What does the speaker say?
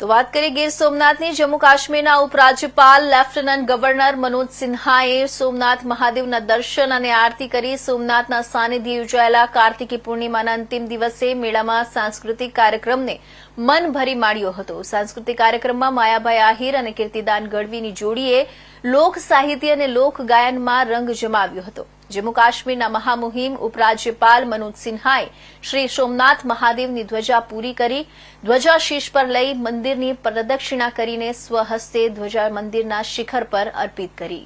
તો વાત કરીએ ગીર સોમનાથની. જમ્મુ કાશ્મીરના ઉપરાજ્યપાલ લેફ્ટનન્ટ ગવર્નર મનોજ સિન્હાએ સોમનાથ મહાદેવના દર્શન અને આરતી કરી. સોમનાથના સાનિધ્ય યોજાયેલા કાર્તિકી પૂર્ણિમાના અંતિમ દિવસે મેળામાં સાંસ્કૃતિક કાર્યક્રમને મન ભરી માણ્યો હતો. સાંસ્કૃતિક કાર્યક્રમમાં માયાભાઈ આહિર અને કીર્તિદાન ગઢવીની જોડીએ લોક સાહિત્ય અને લોક ગાયનમાં રંગ જમાવ્યો હતો. જમ્મુ કાશ્મીરના મહામુહિમ ઉપરાજ્યપાલ મનોજ સિન્હાએ શ્રી સોમનાથ મહાદેવની ધ્વજા પૂરી કરી ધ્વજા શીશ પર લઈ મંદિરની પ્રદક્ષિણા કરીને સ્વહસ્તે ધ્વજા મંદિરના શિખર પર અર્પિત કરી.